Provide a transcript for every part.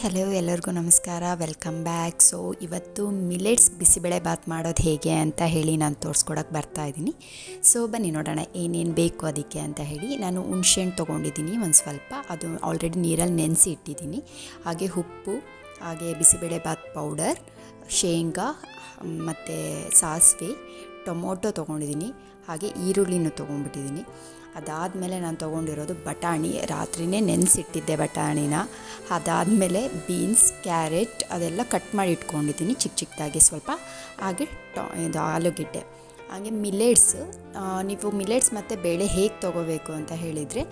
Hello, ಎಲ್ಲರಿಗೂ ನಮಸ್ಕಾರ. Welcome back. So ಇವತ್ತು ಮಿಲೆಟ್ಸ್ ಬಿಸಿಬೇಳೆ ಬಾತ್ ಮಾಡೋದು ಹೇಗೆ ಅಂತ ಹೇಳಿ ನಾನು ತೋರಿಸ್ಕೊಡಕ್ಕೆ ಬರ್ತಾ ಇದ್ದೀನಿ ಸೊ ಬನ್ನಿ ನೋಡೋಣ ಏನೇನು ಬೇಕು ಅದಕ್ಕೆ ಅಂತ ಹೇಳಿ. ನಾನು ಹುಣ್ಸೆಹಣ್ಣು ತೊಗೊಂಡಿದ್ದೀನಿ ಒಂದು ಸ್ವಲ್ಪ. ಅದು ಆಲ್ರೆಡಿ ನೀರಲ್ಲಿ ನೆನೆಸಿ ಇಟ್ಟಿದ್ದೀನಿ. ಹಾಗೆ ಉಪ್ಪು, ಹಾಗೆ ಬಿಸಿಬೇಳೆ ಬಾತ್ ಪೌಡರ್, ಶೇಂಗಾ ಮತ್ತು ಸಾಸಿವೆ, ಟೊಮೊಟೊ ತೊಗೊಂಡಿದ್ದೀನಿ. ಹಾಗೆ ಈರುಳ್ಳಿನೂ ತೊಗೊಂಡ್ಬಿಟ್ಟಿದ್ದೀನಿ. ಅದಾದಮೇಲೆ ನಾನು ತೊಗೊಂಡಿರೋದು ಬಟಾಣಿ. ರಾತ್ರಿನೇ ನೆನೆಸಿಟ್ಟಿದ್ದೆ ಬಟಾಣಿನ. ಅದಾದಮೇಲೆ ಬೀನ್ಸ್, ಕ್ಯಾರೆಟ್ ಅದೆಲ್ಲ ಕಟ್ ಮಾಡಿ ಇಟ್ಕೊಂಡಿದ್ದೀನಿ ಚಿಕ್ಕ ಚಿಕ್ಕದಾಗಿ ಸ್ವಲ್ಪ. ಹಾಗೆ ಟೊ, ಇದು ಆಲೂಗೆಡ್ಡೆ. ಹಾಗೆ ಮಿಲೆಟ್ಸ್ ನೀವು ಮಿಲೆಟ್ಸ್ ಮತ್ತು ಬೇಳೆ ಹೇಗೆ ತೊಗೋಬೇಕು ಅಂತ ಹೇಳಿದರೆ,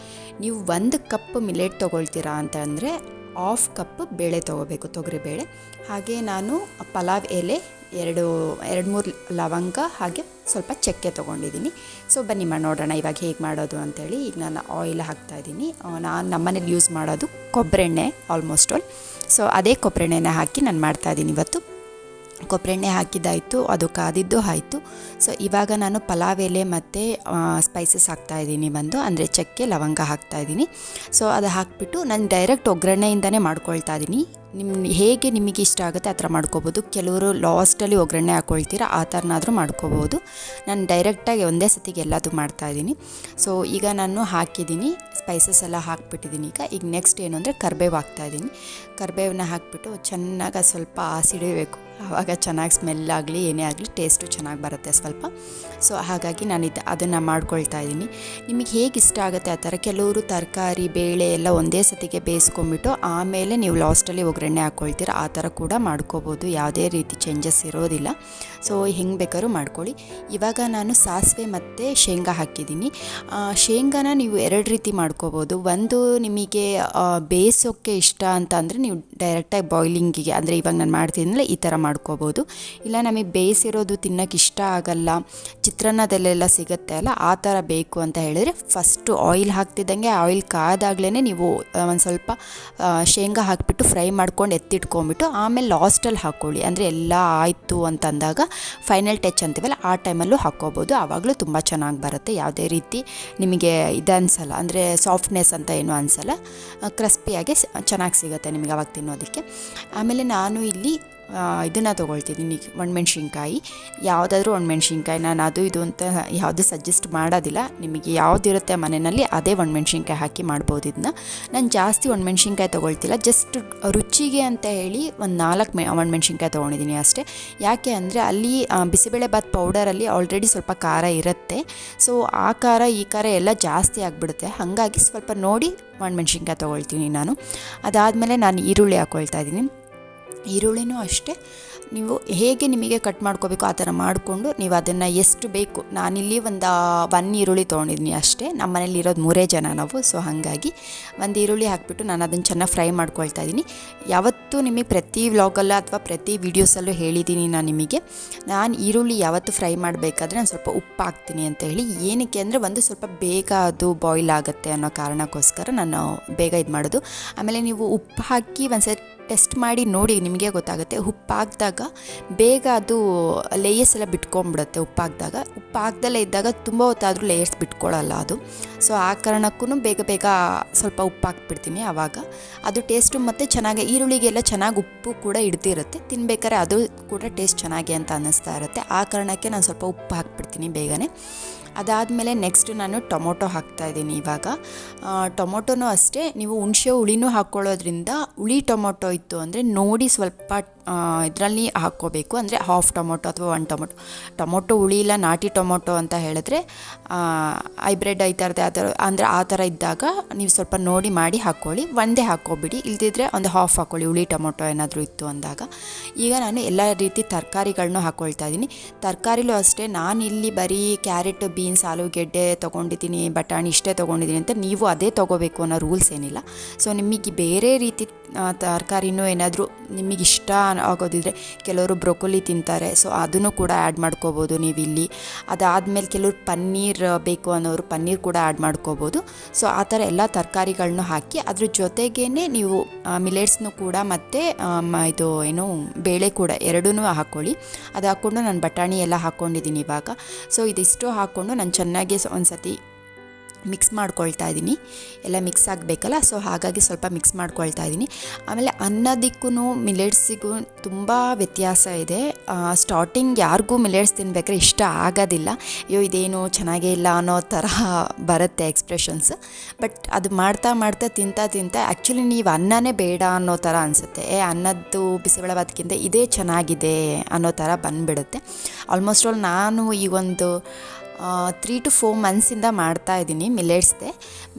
ನೀವು ಒಂದು ಕಪ್ ಮಿಲೆಟ್ ತೊಗೊಳ್ತೀರಾ ಅಂತ ಅಂದರೆ ಹಾಫ್ ಕಪ್ ಬೇಳೆ ತೊಗೋಬೇಕು, ತೊಗರಿಬೇಳೆ. ಹಾಗೆ ನಾನು ಪಲಾವ್ ಎಲೆ ಎರಡು ಎರಡು ಮೂರು ಲವಂಗ ಹಾಗೆ ಸ್ವಲ್ಪ ಚಕ್ಕೆ ತೊಗೊಂಡಿದ್ದೀನಿ. ಸೊ ಬನ್ನಿ ಮಾಡಿ ನೋಡೋಣ ಇವಾಗ ಹೇಗೆ ಮಾಡೋದು ಅಂತೇಳಿ. ಈಗ ನಾನು ಆಯಿಲ್ ಹಾಕ್ತಾಯಿದ್ದೀನಿ ನಾನು ನಮ್ಮನೇಲಿ ಯೂಸ್ ಮಾಡೋದು ಕೊಬ್ಬರೆಣ್ಣೆ ಆಲ್ಮೋಸ್ಟ್ ಆಲ್ ಸೊ ಅದೇ ಕೊಬ್ಬರೆಣ್ಣೆನ ಹಾಕಿ ನಾನು ಮಾಡ್ತಾಯಿದ್ದೀನಿ ಇವತ್ತು. ಕೊಬ್ಬರೆಣ್ಣೆ ಹಾಕಿದ್ದಾಯಿತು, ಅದು ಕಾದಿದ್ದು ಆಯಿತು. ಸೊ ಇವಾಗ ನಾನು ಪಲಾವ್ ಎಲೆ ಮತ್ತು ಸ್ಪೈಸಸ್ ಹಾಕ್ತಾಯಿದ್ದೀನಿ ಬಂದು. ಅಂದರೆ ಚಕ್ಕೆ, ಲವಂಗ ಹಾಕ್ತಾಯಿದ್ದೀನಿ ಸೊ ಅದು ಹಾಕಿಬಿಟ್ಟು ನಾನು ಡೈರೆಕ್ಟ್ ಒಗ್ಗರಣೆಯಿಂದನೇ ಮಾಡ್ಕೊಳ್ತಾ ಇದ್ದೀನಿ. ನಿಮ್ಮ ಹೇಗೆ ನಿಮಗೆ ಇಷ್ಟ ಆಗುತ್ತೆ ಆ ಥರ ಮಾಡ್ಕೋಬೋದು. ಕೆಲವರು ಲಾಸ್ಟಲ್ಲಿ ಒಗ್ಗರಣೆ ಹಾಕ್ಕೊಳ್ತೀರ ಆ ಥರನಾದರೂ ಮಾಡ್ಕೋಬೋದು. ನಾನು ಡೈರೆಕ್ಟಾಗಿ ಒಂದೇ ಸತಿಗೆ ಎಲ್ಲದು ಮಾಡ್ತಾಯಿದ್ದೀನಿ ಸೊ ಈಗ ನಾನು ಹಾಕಿದ್ದೀನಿ ಸ್ಪೈಸಸ್ ಎಲ್ಲ ಹಾಕ್ಬಿಟ್ಟಿದ್ದೀನಿ ಈಗ. ಈಗ ನೆಕ್ಸ್ಟ್ ಏನು ಅಂದರೆ ಕರ್ಬೇವು ಹಾಕ್ತಾಯಿದ್ದೀನಿ ಕರ್ಬೇವನ್ನ ಹಾಕಿಬಿಟ್ಟು ಚೆನ್ನಾಗಿ ಸ್ವಲ್ಪ ಸಿಡಿಬೇಕು ಆವಾಗ ಚೆನ್ನಾಗಿ ಸ್ಮೆಲ್ ಆಗಲಿ, ಏನೇ ಆಗಲಿ ಟೇಸ್ಟು ಚೆನ್ನಾಗಿ ಬರುತ್ತೆ ಸ್ವಲ್ಪ. ಸೊ ಹಾಗಾಗಿ ನಾನು ಇದು ಅದನ್ನು ಮಾಡ್ಕೊಳ್ತಾ ಇದ್ದೀನಿ ನಿಮಗೆ ಹೇಗೆ ಇಷ್ಟ ಆಗುತ್ತೆ ಆ ಥರ? ಕೆಲವರು ತರಕಾರಿ, ಬೇಳೆ ಎಲ್ಲ ಒಂದೇ ಸತಿಗೆ ಬೇಯಿಸ್ಕೊಂಬಿಟ್ಟು ಆಮೇಲೆ ನೀವು ಲಾಸ್ಟಲ್ಲಿ ಒಗ್ಗರಣೆ ಹಾಕ್ಕೊಳ್ತೀರ ಆ ಥರ ಕೂಡ ಮಾಡ್ಕೋಬೋದು. ಯಾವುದೇ ರೀತಿ ಚೇಂಜಸ್ ಇರೋದಿಲ್ಲ. ಸೊ ಹೆಂಗೆ ಬೇಕಾದ್ರೂ ಮಾಡ್ಕೊಳ್ಳಿ. ಇವಾಗ ನಾನು ಸಾಸಿವೆ ಮತ್ತು ಶೇಂಗಾ ಹಾಕಿದ್ದೀನಿ ಶೇಂಗಾನ ನೀವು ಎರಡು ರೀತಿ ಮಾಡ್ಕೋಬೋದು. ಒಂದು ನಿಮಗೆ ಬೇಯಿಸೋಕ್ಕೆ ಇಷ್ಟ ಅಂತ ಅಂದರೆ ನೀವು ಡೈರೆಕ್ಟಾಗಿ ಬಾಯ್ಲಿಂಗಿಗೆ ಅಂದರೆ ಇವಾಗ ನಾನು ಮಾಡ್ತಿದ್ದೀನಲ್ಲ ಈ ಥರ ಮಾಡ್ಕೋಬೋದು. ಇಲ್ಲ ನಮಗೆ ಬೇಯಿಸಿರೋದು ತಿನ್ನೋಕೆ ಇಷ್ಟ ಆಗಲ್ಲ, ಚಿತ್ರಾನ್ನದಲ್ಲೆಲ್ಲ ಸಿಗುತ್ತೆ ಅಲ್ಲ, ಆ ಥರ ಬೇಕು ಅಂತ ಹೇಳಿದರೆ ಫಸ್ಟು ಆಯಿಲ್ ಹಾಕ್ತಿದ್ದಂಗೆ ಆಯಿಲ್ ಕಾದಾಗಲೇ ನೀವು ಒಂದು ಸ್ವಲ್ಪ ಶೇಂಗಾ ಹಾಕಿಬಿಟ್ಟು ಫ್ರೈ ಮಾಡ್ಕೊಂಡು ಎತ್ತಿಟ್ಕೊಂಬಿಟ್ಟು ಆಮೇಲೆ ಲಾಸ್ಟಲ್ಲಿ ಹಾಕ್ಕೊಳ್ಳಿ ಅಂದರೆ ಎಲ್ಲ ಆಯಿತು ಅಂತಂದಾಗ ಫೈನಲ್ ಟಚ್ ಅಂತೀವಲ್ಲ, ಆ ಟೈಮಲ್ಲೂ ಹಾಕ್ಕೋಬೋದು. ಆವಾಗಲೂ ತುಂಬ ಚೆನ್ನಾಗಿ ಬರುತ್ತೆ. ಯಾವುದೇ ರೀತಿ ನಿಮಗೆ ಇದು ಅನಿಸಲ್ಲ. ಅಂದರೆ ಸಾಫ್ಟ್ನೆಸ್ ಅಂತ ಏನು ಅನಿಸಲ್ಲ. ಕ್ರಿಸ್ಪಿಯಾಗಿ ಚೆನ್ನಾಗಿ ಸಿಗುತ್ತೆ ನಿಮಗೆ ಅವಾಗ ತಿನ್ನೋದಕ್ಕೆ. ಆಮೇಲೆ ನಾನು ಇಲ್ಲಿ ಇದನ್ನು ತೊಗೊಳ್ತಿದ್ದೀನಿ ಒಣಮೆಣ್ಸಿನ್ಕಾಯಿ. ಯಾವುದಾದ್ರೂ ಒಣಮೆಣ್ಸಿನ್ಕಾಯಿ, ನಾನು ಅದು ಇದು ಅಂತ ಯಾವುದು ಸಜೆಸ್ಟ್ ಮಾಡೋದಿಲ್ಲ. ನಿಮಗೆ ಯಾವುದಿರುತ್ತೆ ಮನೆಯಲ್ಲಿ, ಅದೇ ಒಣಮೆಣ್ಸಿನ್ಕಾಯಿ ಹಾಕಿ ಮಾಡ್ಬೋದು ಇದನ್ನ. ನಾನು ಜಾಸ್ತಿ ಒಣಮೆಣ್ಸಿನ್ಕಾಯಿ ತೊಗೊಳ್ತಿಲ್ಲ. ಜಸ್ಟ್ ರುಚಿಗೆ ಅಂತ ಹೇಳಿ ಒಂದು ನಾಲ್ಕು ಮೆ, ಒಣಮೆಣ್ಸಿನ್ಕಾಯಿ ತೊಗೊಂಡಿದ್ದೀನಿ ಅಷ್ಟೇ. ಯಾಕೆ ಅಂದರೆ ಅಲ್ಲಿ ಬಿಸಿಬೇಳೆ ಬಾತ್ ಪೌಡರಲ್ಲಿ ಆಲ್ರೆಡಿ ಸ್ವಲ್ಪ ಖಾರ ಇರುತ್ತೆ. ಸೊ ಆ ಖಾರ, ಈ ಖಾರ ಎಲ್ಲ ಜಾಸ್ತಿ ಆಗಿಬಿಡುತ್ತೆ. ಹಾಗಾಗಿ ಸ್ವಲ್ಪ ನೋಡಿ ಒಣಮೆಣ್ಸಿನ್ಕಾಯಿ ತೊಗೊಳ್ತೀನಿ ನಾನು. ಅದಾದಮೇಲೆ ನಾನು ಈರುಳ್ಳಿ ಹಾಕ್ಕೊಳ್ತಾ ಇದ್ದೀನಿ. ಈರುಳ್ಳಿನೂ ಅಷ್ಟೇ. ನೀವು ಹೇಗೆ ನಿಮಗೆ ಕಟ್ ಮಾಡ್ಕೋಬೇಕು ಆ ಥರ ಮಾಡಿಕೊಂಡು ನೀವು ಅದನ್ನು ಎಷ್ಟು ಬೇಕು. ನಾನಿಲ್ಲಿ ಒಂದು ಒನ್ ಈರುಳ್ಳಿ ತೊಗೊಂಡಿದ್ದೀನಿ ಅಷ್ಟೇ. ನಮ್ಮ ಮನೇಲಿ ಇರೋದು ಮೂರೇ ಜನ ನಾವು ಸೊ ಹಾಗಾಗಿ ಒಂದು ಈರುಳ್ಳಿ ಹಾಕಿಬಿಟ್ಟು ನಾನು ಅದನ್ನು ಚೆನ್ನಾಗಿ ಫ್ರೈ ಮಾಡ್ಕೊಳ್ತಾ ಇದ್ದೀನಿ. ಯಾವತ್ತೂ ನಿಮಗೆ ಪ್ರತಿ ವ್ಲಾಗಲ್ಲ ಅಥವಾ ಪ್ರತಿ ವೀಡಿಯೋಸಲ್ಲೂ ಹೇಳಿದ್ದೀನಿ ನಾನು ನಿಮಗೆ. ನಾನು ಈರುಳ್ಳಿ ಯಾವತ್ತು ಫ್ರೈ ಮಾಡಬೇಕಾದ್ರೆ ನಾನು ಸ್ವಲ್ಪ ಉಪ್ಪು ಹಾಕ್ತೀನಿ ಅಂತ ಹೇಳಿ. ಏನಕ್ಕೆ ಅಂದರೆ ಒಂದು ಸ್ವಲ್ಪ ಬೇಗ ಅದು ಬಾಯ್ಲ್ ಆಗುತ್ತೆ ಅನ್ನೋ ಕಾರಣಕ್ಕೋಸ್ಕರ ನಾನು ಬೇಗ ಇದು ಮಾಡೋದು ಆಮೇಲೆ ನೀವು ಉಪ್ಪು ಹಾಕಿ ಒಂದ್ಸರಿ ಟೆಸ್ಟ್ ಮಾಡಿ ನೋಡಿ ನಿಮಗೆ ಗೊತ್ತಾಗುತ್ತೆ. ಉಪ್ಪು ಹಾಕಿದಾಗ ಬೇಗ ಅದು ಲೇಯರ್ಸ್ ಎಲ್ಲ ಬಿಟ್ಕೊಂಡ್ಬಿಡುತ್ತೆ ಉಪ್ಪಾಗ್ದಾಗ. ಉಪ್ಪಾಗ್ದಲ್ಲೇ ಇದ್ದಾಗ ತುಂಬ ಹೊತ್ತಾದರೂ ಲೇಯರ್ಸ್ ಬಿಟ್ಕೊಳ್ಳಲ್ಲ ಅದು. ಸೊ ಆ ಕಾರಣಕ್ಕೂ ಬೇಗ ಬೇಗ ಸ್ವಲ್ಪ ಉಪ್ಪು ಹಾಕ್ಬಿಡ್ತೀನಿ ಆವಾಗ. ಅದು ಟೇಸ್ಟು ಮತ್ತು ಚೆನ್ನಾಗಿ ಈರುಳ್ಳಿಗೆಲ್ಲ ಚೆನ್ನಾಗಿ ಉಪ್ಪು ಕೂಡ ಇಡ್ತಿರುತ್ತೆ ತಿನ್ಬೇಕಾದ್ರೆ ಅದು ಕೂಡ ಟೇಸ್ಟ್ ಚೆನ್ನಾಗಿ ಅಂತ ಅನ್ನಿಸ್ತಾ ಇರುತ್ತೆ. ಆ ಕಾರಣಕ್ಕೆ ನಾನು ಸ್ವಲ್ಪ ಉಪ್ಪು ಹಾಕ್ಬಿಡ್ತೀನಿ ಬೇಗನೆ. ಅದಾದಮೇಲೆ ನೆಕ್ಸ್ಟ್ ನಾನು ಟೊಮೊಟೊ ಹಾಕ್ತಾಯಿದ್ದೀನಿ ಇವಾಗ. ಟೊಮೊಟೊನೂ ಅಷ್ಟೇ, ನೀವು ಹುಣಸೆ ಹುಳಿನೂ ಹಾಕ್ಕೊಳ್ಳೋದ್ರಿಂದ ಹುಳಿ ಟೊಮೊಟೊ ಇತ್ತು ಅಂದರೆ ನೋಡಿ ಸ್ವಲ್ಪ ಇದರಲ್ಲಿ ಹಾಕ್ಕೋಬೇಕು. ಅಂದರೆ ಹಾಫ್ ಟೊಮೊಟೊ ಅಥವಾ ಒನ್ ಟೊಮೊಟೊ. ಟೊಮೊಟೊ ಹುಳಿ ಇಲ್ಲ, ನಾಟಿ ಟೊಮೊಟೊ ಅಂತ ಹೇಳಿದ್ರೆ ಹೈಬ್ರೆಡ್ ಈ ಥರದ್ದು ಆ ಥರ ಅಂದರೆ ಆ ಥರ ಇದ್ದಾಗ ನೀವು ಸ್ವಲ್ಪ ನೋಡಿ ಮಾಡಿ ಹಾಕ್ಕೊಳ್ಳಿ. ಒಂದೇ ಹಾಕ್ಕೊಬಿಡಿ. ಇಲ್ದಿದ್ರೆ ಒಂದು ಹಾಫ್ ಹಾಕ್ಕೊಳ್ಳಿ. ಹುಳಿ, ಟೊಮೊಟೊ ಏನಾದರೂ ಇತ್ತು ಅಂದಾಗ. ಈಗ ನಾನು ಎಲ್ಲ ರೀತಿ ತರಕಾರಿಗಳನ್ನೂ ಹಾಕ್ಕೊಳ್ತಾ ಇದ್ದೀನಿ ತರಕಾರಿಲೂ ಅಷ್ಟೇ, ನಾನು ಇಲ್ಲಿ ಬರೀ ಕ್ಯಾರೆಟ್, ಬೀನ್ಸ್, ಆಲೂಗೆಡ್ಡೆ ತೊಗೊಂಡಿದ್ದೀನಿ, ಬಟಾಣಿ ಇಷ್ಟೇ ತೊಗೊಂಡಿದ್ದೀನಿ ಅಂತ ನೀವು ಅದೇ ತೊಗೋಬೇಕು ಅನ್ನೋ ರೂಲ್ಸ್ ಏನಿಲ್ಲ. ಸೊ ನಿಮಗೆ ಬೇರೆ ರೀತಿ ತರಕಾರಿನೂ ಏನಾದರೂ ನಿಮಗೆ ಇಷ್ಟ ಆಗೋದಿದ್ರೆ ಕೆಲವರು ಬ್ರೊಕೊಲಿ ತಿಂತಾರೆ. ಸೊ ಅದನ್ನು ಕೂಡ ಆ್ಯಡ್ ಮಾಡ್ಕೋಬೋದು ನೀವು ಇಲ್ಲಿ ಅದಾದಮೇಲೆ ಕೆಲವರು ಪನ್ನೀರ್ ಬೇಕು ಅನ್ನೋರು ಪನ್ನೀರ್ ಕೂಡ ಆ್ಯಡ್ ಮಾಡ್ಕೋಬೋದು. ಸೊ ಆ ಥರ ಎಲ್ಲ ತರಕಾರಿಗಳನ್ನೂ ಹಾಕಿ ಅದ್ರ ಜೊತೆಗೇ ನೀವು ಮಿಲೆಟ್ಸ್ನು ಕೂಡ ಮತ್ತು ಇದು ಏನು ಬೇಳೆ ಕೂಡ ಎರಡೂ ಹಾಕ್ಕೊಳ್ಳಿ ಅದು ಹಾಕ್ಕೊಂಡು ನಾನು ಬಟಾಣಿ ಎಲ್ಲ ಹಾಕ್ಕೊಂಡಿದ್ದೀನಿ ಇವಾಗ. ಸೊ ಇದಿಷ್ಟು ಹಾಕ್ಕೊಂಡು ನಾನು ಚೆನ್ನಾಗಿ ಒಂದು ಸತಿ ಮಿಕ್ಸ್ ಮಾಡ್ಕೊಳ್ತಾ ಇದ್ದೀನಿ. ಎಲ್ಲ ಮಿಕ್ಸ್ ಆಗಬೇಕಲ್ಲ, ಸೊ ಹಾಗಾಗಿ ಸ್ವಲ್ಪ ಮಿಕ್ಸ್ ಮಾಡ್ಕೊಳ್ತಾ ಇದ್ದೀನಿ. ಆಮೇಲೆ ಅನ್ನದಿಕ್ಕೂ ಮಿಲೆಟ್ಸಿಗೂ ತುಂಬ ವ್ಯತ್ಯಾಸ ಇದೆ. ಸ್ಟಾರ್ಟಿಂಗ್ ಯಾರಿಗೂ ಮಿಲೆಟ್ಸ್ ತಿನ್ಬೇಕಾದ್ರೆ ಇಷ್ಟ ಆಗೋದಿಲ್ಲ. ಅಯ್ಯೋ, ಇದೇನು ಚೆನ್ನಾಗೇ ಇಲ್ಲ ಅನ್ನೋ ಥರ ಬರುತ್ತೆ ಎಕ್ಸ್ಪ್ರೆಷನ್ಸ್ ಬಟ್ ಅದು ಮಾಡ್ತಾ ಮಾಡ್ತಾ ತಿಂತಾ ತಿಂತಾ ಆ್ಯಕ್ಚುಲಿ ನೀವು ಅನ್ನನೇ ಬೇಡ ಅನ್ನೋ ಥರ ಅನಿಸುತ್ತೆ. ಏ, ಅನ್ನದ್ದು ಬಿಸಿಬೇಳೆಭಾತ್ಗಿಂತ ಇದೇ ಚೆನ್ನಾಗಿದೆ ಅನ್ನೋ ಥರ ಬಂದುಬಿಡುತ್ತೆ. ಆಲ್ಮೋಸ್ಟ್ ಆಲ್ ನಾನು ಈ ಒಂದು ತ್ರೀ ಟು ಫೋರ್ ಮಂತ್ಸಿಂದ ಮಾಡ್ತಾ ಇದ್ದೀನಿ ಮಿಲೆಟ್ಸ್ದೆ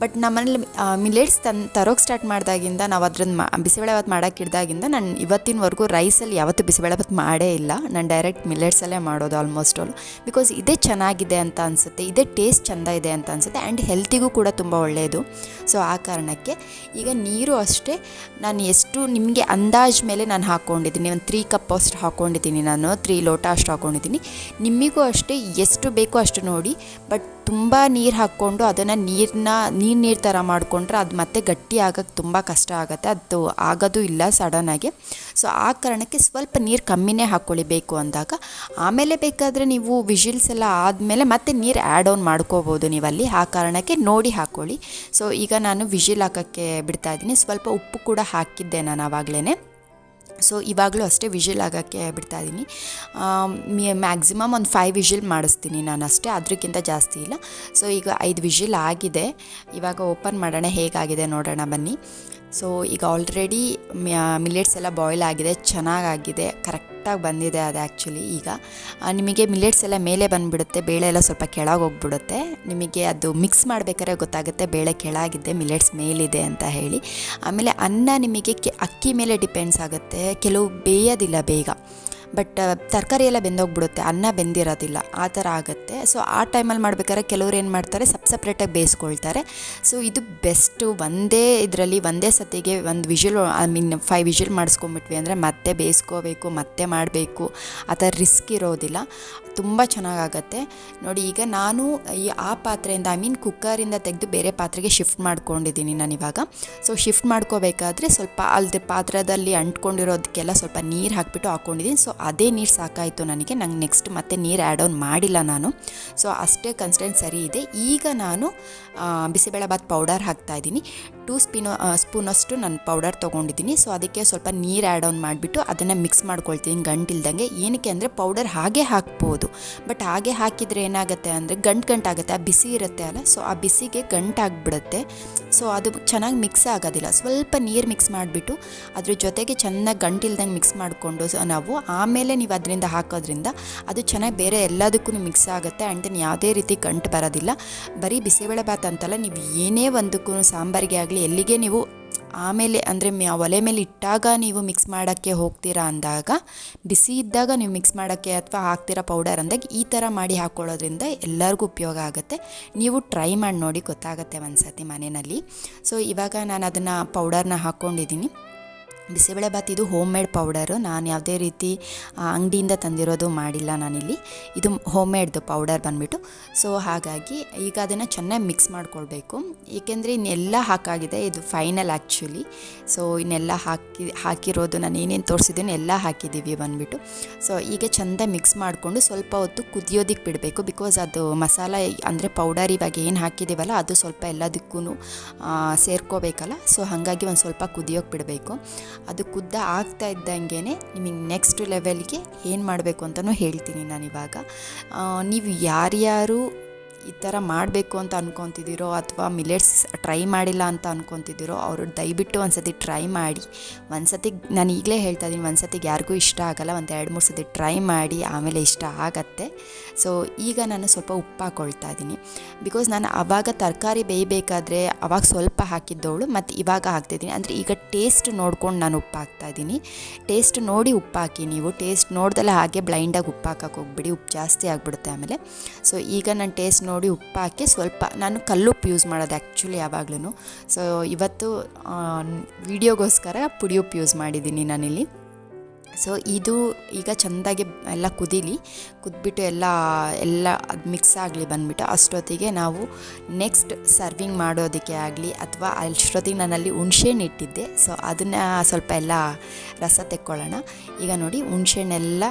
ಬಟ್ ನಮ್ಮನೇಲಿ ಮಿಲೆಟ್ಸ್ ತನ್, ತರೋಕೆ ಸ್ಟಾರ್ಟ್ ಮಾಡಿದಾಗಿಂದ ನಾವು ಅದ್ರದ್ದು ಮಾ ಬಿಸಿಬೇಳೆಭಾತ್ ಮಾಡೋಕೆ ಹಿಡ್ದಾಗಿಂದ ನಾನು ಇವತ್ತಿನವರೆಗೂ ರೈಸಲ್ಲಿ ಯಾವತ್ತೂ ಬಿಸಿಬೇಳೆಭಾತ್ ಮಾಡೇ ಇಲ್ಲ. ನಾನು ಡೈರೆಕ್ಟ್ ಮಿಲೆಟ್ಸಲ್ಲೇ ಮಾಡೋದು ಆಲ್ಮೋಸ್ಟ್ ಆಲ್ ಬಿಕಾಸ್ ಇದೇ ಚೆನ್ನಾಗಿದೆ ಅಂತ ಅನಿಸುತ್ತೆ, ಇದೇ ಟೇಸ್ಟ್ ಚೆಂದ ಇದೆ ಅಂತ ಅನಿಸುತ್ತೆ ಆ್ಯಂಡ್ ಹೆಲ್ತಿಗೂ ಕೂಡ ತುಂಬ ಒಳ್ಳೆಯದು ಸೊ ಆ ಕಾರಣಕ್ಕೆ ಈಗ ನೀರು ಅಷ್ಟೇ, ನಾನು ಎಷ್ಟು ನಿಮಗೆ ಅಂದಾಜು ಮೇಲೆ ನಾನು ಹಾಕ್ಕೊಂಡಿದ್ದೀನಿ ಒಂದು ತ್ರೀ ಕಪ್ ಅಷ್ಟು ಹಾಕ್ಕೊಂಡಿದ್ದೀನಿ ನಾನು ತ್ರೀ ಲೋಟ ಅಷ್ಟು ಹಾಕ್ಕೊಂಡಿದ್ದೀನಿ ನಿಮಗೂ ಅಷ್ಟೇ ಎಷ್ಟು ಬೇಕೋ ಅಷ್ಟು ನೋಡಿ ಬಟ್ ತುಂಬ ನೀರು ಹಾಕ್ಕೊಂಡು ಅದನ್ನು ನೀರನ್ನ ನೀರು ನೀರು ಥರ ಮಾಡಿಕೊಂಡ್ರೆ ಅದು ಮತ್ತೆ ಗಟ್ಟಿ ಆಗೋಕ್ಕೆ ತುಂಬ ಕಷ್ಟ ಆಗುತ್ತೆ. ಅದು ಆಗೋದು ಇಲ್ಲ ಸಡನ್ನಾಗಿ ಸೊ ಆ ಕಾರಣಕ್ಕೆ ಸ್ವಲ್ಪ ನೀರು ಕಮ್ಮಿನೇ ಹಾಕ್ಕೊಳ್ಳಿ ಬೇಕು ಅಂದಾಗ, ಆಮೇಲೆ ಬೇಕಾದರೆ ನೀವು ವಿಷಿಲ್ಸ್ ಎಲ್ಲ ಆದಮೇಲೆ ಮತ್ತೆ ನೀರು ಆ್ಯಡ್ ಆನ್ ಮಾಡ್ಕೋಬೋದು ನೀವಲ್ಲಿ. ಆ ಕಾರಣಕ್ಕೆ ನೋಡಿ ಹಾಕ್ಕೊಳ್ಳಿ ಸೊ ಈಗ ನಾನು ವಿಷಿಲ್ ಹಾಕೋಕ್ಕೆ ಬಿಡ್ತಾ ಇದ್ದೀನಿ. ಸ್ವಲ್ಪ ಉಪ್ಪು ಕೂಡ ಹಾಕಿದ್ದೆ ನಾನು ಆವಾಗಲೇ ಸೊ ಇವಾಗಲೂ ಅಷ್ಟೇ ವಿಷಿಲ್ ಆಗೋಕ್ಕೆ ಬಿಡ್ತಾ ಇದ್ದೀನಿ. ಮ್ಯಾಕ್ಸಿಮಮ್ ಒಂದು ಫೈವ್ ವಿಷಿಲ್ ಮಾಡಿಸ್ತೀನಿ ನಾನು ಅಷ್ಟೇ ಅದಕ್ಕಿಂತ ಜಾಸ್ತಿ ಇಲ್ಲ. ಸೊ ಈಗ ಐದು ವಿಷಿಲ್ ಆಗಿದೆ. ಇವಾಗ ಓಪನ್ ಮಾಡೋಣ, ಹೇಗಾಗಿದೆ ನೋಡೋಣ ಬನ್ನಿ. ಸೊ ಈಗ ಆಲ್ರೆಡಿ ಮಿಲೆಟ್ಸ್ ಎಲ್ಲ ಬಾಯ್ಲ್ ಆಗಿದೆ, ಚೆನ್ನಾಗಾಗಿದೆ ಕರೆಕ್ಟಾಗಿ ಬಂದಿದೆ ಅದು ಆ್ಯಕ್ಚುಲಿ ಈಗ. ನಿಮಗೆ ಮಿಲೆಟ್ಸ್ ಎಲ್ಲ ಮೇಲೆ ಬಂದುಬಿಡುತ್ತೆ, ಬೇಳೆ ಎಲ್ಲ ಸ್ವಲ್ಪ ಕೆಳಗೆ ಹೋಗ್ಬಿಡುತ್ತೆ. ನಿಮಗೆ ಅದು ಮಿಕ್ಸ್ ಮಾಡಬೇಕಾದ್ರೆ ಗೊತ್ತಾಗುತ್ತೆ, ಬೇಳೆ ಕೆಳಗಿದೆ ಮಿಲೆಟ್ಸ್ ಮೇಲಿದೆ ಅಂತ ಹೇಳಿ. ಆಮೇಲೆ ಅನ್ನ ನಿಮಗೆ ಅಕ್ಕಿ ಮೇಲೆ ಡಿಪೆಂಡ್ಸ್ ಆಗುತ್ತೆ, ಕೆಲವು ಬೇಯೋದಿಲ್ಲ ಬೇಗ. ಬಟ್ ತರಕಾರಿ ಎಲ್ಲ ಬೆಂದೋಗ್ಬಿಡುತ್ತೆ. ಅನ್ನ ಬೆಂದಿರೋದಿಲ್ಲ. ಆ ಥರ ಆಗುತ್ತೆ. ಸೊ ಆ ಟೈಮಲ್ಲಿ ಮಾಡ್ಬೇಕಾದ್ರೆ ಕೆಲವ್ರು ಏನು ಮಾಡ್ತಾರೆ, ಸಪ್ ಸಪ್ರೇಟಾಗಿ ಬೇಯಿಸ್ಕೊಳ್ತಾರೆ. ಸೊ ಇದು ಬೆಸ್ಟು ಒಂದೇ ಇದರಲ್ಲಿ, ಒಂದೇ ಸತಿಗೆ ಒಂದು whistle I mean five whistle ಮಾಡಿಸ್ಕೊಂಬಿಟ್ವಿ ಅಂದರೆ ಮತ್ತೆ ಬೇಯಿಸ್ಕೋಬೇಕು, ಮತ್ತೆ ಮಾಡಬೇಕು. ಆ ಥರ ರಿಸ್ಕ್ ಇರೋದಿಲ್ಲ. ತುಂಬ ಚೆನ್ನಾಗಾಗತ್ತೆ ನೋಡಿ, ಈಗ ನಾನು ಈ ಆ ಪಾತ್ರೆಯಿಂದ ಐ ಮೀನ್ ಕುಕ್ಕರಿಂದ ತೆಗೆದು ಬೇರೆ ಪಾತ್ರೆಗೆ ಶಿಫ್ಟ್ ಮಾಡ್ಕೊಂಡಿದ್ದೀನಿ ನಾನು ಇವಾಗ. ಸೊ ಶಿಫ್ಟ್ ಮಾಡ್ಕೋಬೇಕಾದ್ರೆ ಸ್ವಲ್ಪ ಅಲ್ಲದೆ ಪಾತ್ರದಲ್ಲಿ ಅಂಟ್ಕೊಂಡಿರೋದಕ್ಕೆಲ್ಲ ಸ್ವಲ್ಪ ನೀರು ಹಾಕ್ಬಿಟ್ಟು ಹಾಕ್ಕೊಂಡಿದ್ದೀನಿ ಸೊ ಅದೇ ನೀರು ಸಾಕಾಯಿತು ನನಗೆ. ನಂಗೆ ನೆಕ್ಸ್ಟ್ ಮತ್ತೆ ನೀರು ಆ್ಯಡ್ ಆನ್ ಮಾಡಿಲ್ಲ ನಾನು. ಸೊ ಅಷ್ಟೇ ಕನ್ಸ್ಟೆಂಟ್ ಸರಿ ಇದೆ. ಈಗ ನಾನು ಬಿಸಿಬೇಳೆಬಾತ್ ಪೌಡರ್ ಹಾಕ್ತಾ ಇದ್ದೀನಿ. ಟೂ ಸ್ಪೀನೋ ಸ್ಪೂನಷ್ಟು ನಾನು ಪೌಡರ್ ತೊಗೊಂಡಿದ್ದೀನಿ. ಸೊ ಅದಕ್ಕೆ ಸ್ವಲ್ಪ ನೀರು ಆ್ಯಡ್ ಆನ್ ಮಾಡಿಬಿಟ್ಟು ಅದನ್ನು ಮಿಕ್ಸ್ ಮಾಡ್ಕೊಳ್ತೀನಿ ಗಂಟಿಲ್ದಂಗೆ ಏನಕ್ಕೆ ಅಂದರೆ ಪೌಡರ್ ಹಾಗೆ ಹಾಕ್ಬೋದು. ಬಟ್ ಹಾಗೆ ಹಾಕಿದರೆ ಏನಾಗುತ್ತೆ ಅಂದರೆ ಗಂಟು ಗಂಟಾಗುತ್ತೆ ಆ ಬಿಸಿ ಇರುತ್ತೆ ಅಲ್ಲ? ಸೊ ಆ ಬಿಸಿಗೆ ಗಂಟಾಗ್ಬಿಡುತ್ತೆ ಸೊ ಅದು ಚೆನ್ನಾಗಿ ಮಿಕ್ಸ್ ಆಗೋದಿಲ್ಲ. ಸ್ವಲ್ಪ ನೀರು ಮಿಕ್ಸ್ ಮಾಡಿಬಿಟ್ಟು ಅದ್ರ ಜೊತೆಗೆ ಚೆನ್ನಾಗಿ ಗಂಟಿಲ್ದಂಗೆ ಮಿಕ್ಸ್ ಮಾಡಿಕೊಂಡು ನಾವು ಆಮೇಲೆ ನೀವು ಅದರಿಂದ ಹಾಕೋದ್ರಿಂದ ಅದು ಚೆನ್ನಾಗಿ ಬೇರೆ ಎಲ್ಲದಕ್ಕೂ ಮಿಕ್ಸ್ ಆಗುತ್ತೆ. ಆ್ಯಂಡ್ ದೆನ್ ಯಾವುದೇ ರೀತಿ ಗಂಟು ಬರೋದಿಲ್ಲ. ಬರೀ ಬಿಸಿಬೇಳೆ ಭಾತ್ ಅಂತಲ್ಲ, ನೀವು ಏನೇ ಒಂದಕ್ಕೂ ಸಾಂಬಾರಿಗೆ ಎಲ್ಲಿಗೆ ನೀವು ಆಮೇಲೆ, ಅಂದರೆ ಒಲೆ ಮೇಲೆ ಇಟ್ಟಾಗ ನೀವು ಮಿಕ್ಸ್ ಮಾಡೋಕ್ಕೆ ಹೋಗ್ತೀರಾ ಅಂದಾಗ, ಬಿಸಿ ಇದ್ದಾಗ ನೀವು ಮಿಕ್ಸ್ ಮಾಡೋಕ್ಕೆ ಅಥವಾ ಹಾಕ್ತೀರಾ ಪೌಡರ್ ಅಂದಾಗ ಈ ಥರ ಮಾಡಿ ಹಾಕ್ಕೊಳ್ಳೋದ್ರಿಂದ ಎಲ್ಲರಿಗೂ ಉಪಯೋಗ ಆಗುತ್ತೆ. ನೀವು ಟ್ರೈ ಮಾಡಿ ನೋಡಿ ಗೊತ್ತಾಗುತ್ತೆ ಒಂದು ಸತಿ ಮನೆಯಲ್ಲಿ. ಸೊ ಇವಾಗ ನಾನು ಅದನ್ನು ಪೌಡರ್ನ ಹಾಕ್ಕೊಂಡಿದ್ದೀನಿ ಬಿಸಿಬೇಳೆಭಾತ್ ಇದು ಹೋಮ್ ಮೇಡ್ ಪೌಡರು ನಾನು ಯಾವುದೇ ರೀತಿ ಅಂಗಡಿಯಿಂದ ತಂದಿರೋದು ಮಾಡಿಲ್ಲ ನಾನಿಲ್ಲಿ. ಇದು ಹೋಮ್ ಮೇಡ್ದು ಪೌಡರ್ ಬಂದುಬಿಟ್ಟು. ಸೊ ಹಾಗಾಗಿ ಈಗ ಅದನ್ನು ಚೆನ್ನಾಗಿ ಮಿಕ್ಸ್ ಮಾಡ್ಕೊಳ್ಬೇಕು. ಏಕೆಂದರೆ ಇನ್ನೆಲ್ಲ ಹಾಕಾಗಿದೆ. ಇದು ಫೈನಲ್ ಆ್ಯಕ್ಚುಲಿ ಸೊ ಇನ್ನೆಲ್ಲ ಹಾಕಿ, ಹಾಕಿರೋದು ನಾನು ಏನೇನು ತೋರಿಸಿದ್ದೀನಿ ಎಲ್ಲ ಹಾಕಿದ್ದೀವಿ ಬಂದುಬಿಟ್ಟು. ಸೊ ಈಗ ಚೆಂದ ಮಿಕ್ಸ್ ಮಾಡಿಕೊಂಡು ಸ್ವಲ್ಪ ಹೊತ್ತು ಕುದಿಯೋದಕ್ಕೆ ಬಿಡಬೇಕು. ಬಿಕಾಸ್ ಅದು ಮಸಾಲ ಅಂದರೆ ಪೌಡರ್ ಇವಾಗ ಏನು ಹಾಕಿದ್ದೀವಲ್ಲ ಅದು ಸ್ವಲ್ಪ ಎಲ್ಲದಕ್ಕೂ ಸೇರ್ಕೋಬೇಕಲ್ಲ. ಸೊ ಹಾಗಾಗಿ ಒಂದು ಸ್ವಲ್ಪ ಕುದಿಯೋಕೆ ಬಿಡಬೇಕು. ಅದು ಕುದ್ದ ಆಗ್ತಾ ಇದ್ದಂಗೆ ನಿಮಗೆ ನೆಕ್ಸ್ಟ್ ಲೆವೆಲ್ಗೆ ಏನು ಮಾಡಬೇಕು ಅಂತಲೂ ಹೇಳ್ತೀನಿ ನಾನು ಆ, ನೀವು ಯಾರ್ಯಾರು ಈ ಥರ ಮಾಡಬೇಕು ಅಂತ ಅಂದ್ಕೊತಿದ್ದೀರೋ ಅಥವಾ ಮಿಲೆಟ್ಸ್ ಟ್ರೈ ಮಾಡಿಲ್ಲ ಅಂತ ಅಂದ್ಕೊತಿದ್ದೀರೋ ಅವರು ದಯವಿಟ್ಟು ಒಂದು ಸತಿ ಟ್ರೈ ಮಾಡಿ. ಒಂದು ಸತಿ ನಾನು ಈಗಲೇ ಹೇಳ್ತಾ ಇದ್ದೀನಿ ಒಂದು ಸತಿಗೆ ಯಾರಿಗೂ ಇಷ್ಟ ಆಗಲ್ಲ, ಒಂದು ಎರಡು ಮೂರು ಸತಿ ಟ್ರೈ ಮಾಡಿ, ಆಮೇಲೆ ಇಷ್ಟ ಆಗತ್ತೆ. ಸೊ ಈಗ ನಾನು ಸ್ವಲ್ಪ ಉಪ್ಪು ಹಾಕ್ಕೊಳ್ತಾ ಇದ್ದೀನಿ ಬಿಕಾಸ್ ನಾನು ಆವಾಗ ತರಕಾರಿ ಬೇಯಬೇಕಾದ್ರೆ ಅವಾಗ ಸ್ವಲ್ಪ ಹಾಕಿದ್ದವಳು, ಮತ್ತು ಇವಾಗ ಹಾಕ್ತಿದ್ದೀನಿ ಅಂದರೆ ಈಗ ಟೇಸ್ಟ್ ನೋಡ್ಕೊಂಡು ನಾನು ಉಪ್ಪು ಹಾಕ್ತಾ ಇದ್ದೀನಿ ಟೇಸ್ಟ್ ನೋಡಿ ಉಪ್ಪು ಹಾಕಿ ನೀವು ಟೇಸ್ಟ್ ನೋಡ್ದಲ್ಲ ಹಾಗೆ ಬ್ಲೈಂಡಾಗಿ ಉಪ್ಪು ಹಾಕೋಕೆ ಹೋಗ್ಬಿಡಿ, ಉಪ್ಪು ಜಾಸ್ತಿ ಆಗಿಬಿಡುತ್ತೆ ಆಮೇಲೆ. ಸೊ ಈಗ ನಾನು ಟೇಸ್ಟ್ ನೋಡಿ ಉಪ್ಪು ಸ್ವಲ್ಪ. ನಾನು ಕಲ್ಲುಪ್ಪು ಯೂಸ್ ಮಾಡೋದು ಆ್ಯಕ್ಚುಲಿ ಯಾವಾಗ್ಲೂ ಸೊ ಇವತ್ತು ವಿಡಿಯೋಗೋಸ್ಕರ ಪುಡಿ ಉಪ್ಪು ಯೂಸ್ ಮಾಡಿದ್ದೀನಿ ನಾನಿಲ್ಲಿ. ಸೊ ಇದು ಈಗ ಚೆಂದಾಗಿ ಎಲ್ಲ ಕುದೀಲಿ. ಕುದ್ಬಿಟ್ಟು ಎಲ್ಲ ಎಲ್ಲ ಅದು ಮಿಕ್ಸ್ ಆಗಲಿ ಬಂದ್ಬಿಟ್ಟು ಅಷ್ಟೊತ್ತಿಗೆ ನಾವು ನೆಕ್ಸ್ಟ್ ಸರ್ವಿಂಗ್ ಮಾಡೋದಕ್ಕೆ ಆಗಲಿ ಅಥವಾ ಅಷ್ಟೊತ್ತಿಗೆ ನಾನಲ್ಲಿ ಹುಣ್ಸೆಹಣ್ಣು ಇಟ್ಟಿದ್ದೆ. ಸೊ ಅದನ್ನು ಸ್ವಲ್ಪ ಎಲ್ಲ ರಸ ತೆಕ್ಕೊಳ್ಳೋಣ. ಈಗ ನೋಡಿ ಹುಣ್ಸೆಹಣ್ಣೆಲ್ಲ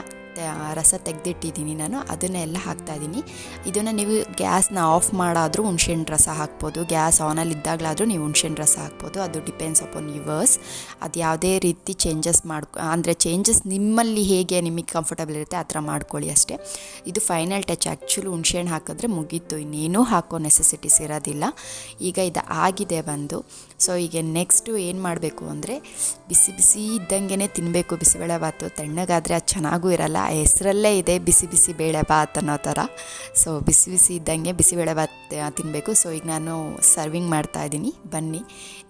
ರಸ ತೆಗೆದಿಟ್ಟಿದ್ದೀನಿ ನಾನು, ಅದನ್ನೆಲ್ಲ ಹಾಕ್ತಾಯಿದ್ದೀನಿ ಇದನ್ನು ನೀವು ಗ್ಯಾಸ್ನ ಆಫ್ ಮಾಡಾದರೂ ಹುಣ್ಸೆಹಣ್ಣು ರಸ ಹಾಕ್ಬೋದು, ಗ್ಯಾಸ್ ಆನಲ್ಲಿ ಇದ್ದಾಗಲಾದರೂ ನೀವು ಹುಣ್ಸೆಹಣ್ಣು ರಸ ಹಾಕ್ಬೋದು. ಅದು ಡಿಪೆಂಡ್ಸ್ ಅಪಾನ್ ಯುವರ್ಸ್. ಅದು ಯಾವುದೇ ರೀತಿ ಚೇಂಜಸ್ ಮಾಡ್ಕೊ, ಅಂದರೆ ಚೇಂಜಸ್ ನಿಮ್ಮಲ್ಲಿ ಹೇಗೆ ನಿಮಗೆ ಕಂಫರ್ಟಬಲ್ ಇರುತ್ತೆ ಆ ಥರ ಮಾಡ್ಕೊಳ್ಳಿ ಅಷ್ಟೇ. ಇದು ಫೈನಲ್ ಟಚ್. ಆ್ಯಕ್ಚುಲಿ ಹುಣ್ಸೆಹಣ್ಣು ಹಾಕಿದ್ರೆ ಮುಗೀತು. ಇನ್ನೇನೂ ಹಾಕೋ ನೆಸೆಸಿಟೀಸ್ ಇರೋದಿಲ್ಲ. ಈಗ ಇದು ಆಗಿದೆ ಬಂದು. ಸೊ, ಈಗ ನೆಕ್ಸ್ಟು ಏನು ಮಾಡಬೇಕು ಅಂದರೆ, ಬಿಸಿ ಬಿಸಿ ಇದ್ದಂಗೆ ತಿನ್ನಬೇಕು ಬಿಸಿಬೇಳೆ ಬಾತು ತಣ್ಣಗಾದರೆ ಅದು ಚೆನ್ನಾಗೂ ಇರಲ್ಲ. ಆ ಹೆಸರಲ್ಲೇ ಇದೆ ಬಿಸಿ ಬಿಸಿ ಬೇಳೆ ಬಾತ್ ಅನ್ನೋ ಥರ. ಸೊ ಬಿಸಿ ಬಿಸಿ ಇದ್ದಂಗೆ ಬಿಸಿಬೇಳೆ ಬಾತ್ ತಿನ್ನಬೇಕು ಸೊ ಈಗ ನಾನು ಸರ್ವಿಂಗ್ ಮಾಡ್ತಾ ಇದ್ದೀನಿ. ಬನ್ನಿ,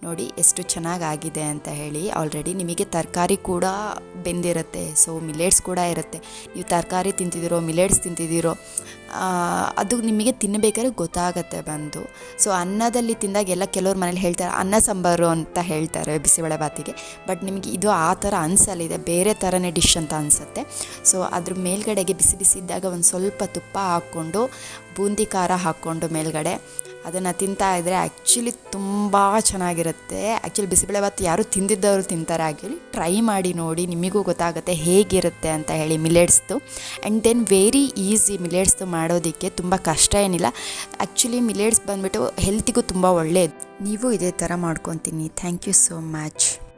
ನೋಡಿ ಎಷ್ಟು ಚೆನ್ನಾಗಿ ಆಗಿದೆ ಅಂತ ಹೇಳಿ. ಆಲ್ರೆಡಿ ನಿಮಗೆ ತರಕಾರಿ ಕೂಡ ಬೆಂದಿರುತ್ತೆ. ಸೊ ಮಿಲೆಟ್ಸ್ ಕೂಡ ಇರುತ್ತೆ. ನೀವು ತರಕಾರಿ ತಿಂತಿದ್ದೀರೋ ಮಿಲೆಟ್ಸ್ ತಿಂತಿದ್ದೀರೋ ಅದು ನಿಮಗೆ ತಿನ್ನಬೇಕಾದ್ರೆ ಗೊತ್ತಾಗತ್ತೆ ಬಂದು. ಸೊ ಅನ್ನದಲ್ಲಿ ತಿಂದಾಗ ಎಲ್ಲ ಕೆಲವ್ರ ಮನೇಲಿ ಹೇಳ್ತಾರೆ, ಅನ್ನ ಸಾಂಬಾರು ಅಂತ ಹೇಳ್ತಾರೆ ಬಿಸಿಬೇಳೆ ಬಾತಿಗೆ. ಬಟ್ ನಿಮಗೆ ಇದು ಆ ಥರ ಅನ್ಸಲ್ಲ ಇದೆ ಬೇರೆ ಥರನೇ ಡಿಶ್ ಅಂತ ಅನಿಸುತ್ತೆ. ಸೊ ಅದ್ರ ಮೇಲ್ಗಡೆಗೆ ಬಿಸಿ ಬಿಸಿ ಇದ್ದಾಗ ಒಂದು ಸ್ವಲ್ಪ ತುಪ್ಪ ಹಾಕ್ಕೊಂಡು, ಬೂಂದಿ ಖಾರ ಹಾಕ್ಕೊಂಡು ಮೇಲ್ಗಡೆ. ಅದನ್ನು ತಿಂತಾ ಇದ್ದರೆ ಆ್ಯಕ್ಚುಲಿ ತುಂಬ ಚೆನ್ನಾಗಿರುತ್ತೆ. ಆ್ಯಕ್ಚುಲಿ ಬಿಸಿಬೇಳೆಭಾತ್ ಯಾರು ತಿಂದಿದ್ದವರು ತಿಂತಾರೆ ಆಗಲಿ ಟ್ರೈ ಮಾಡಿ ನೋಡಿ ನಿಮಗೂ ಗೊತ್ತಾಗುತ್ತೆ ಹೇಗಿರುತ್ತೆ ಅಂತ ಹೇಳಿ ಮಿಲೆಟ್ಸ್ದು. ಆ್ಯಂಡ್ ದೆನ್ ವೆರಿ ಈಸಿ ಮಿಲೆಟ್ಸ್ದು ಮಾಡೋದಕ್ಕೆ ತುಂಬ ಕಷ್ಟ ಏನಿಲ್ಲ. ಆ್ಯಕ್ಚುಲಿ ಮಿಲೆಟ್ಸ್ ಬಂದುಬಿಟ್ಟು ಹೆಲ್ತಿಗೂ ತುಂಬ ಒಳ್ಳೆಯದು ನೀವು ಇದೇ ಥರ ಮಾಡ್ಕೊತೀನಿ. Thank you so much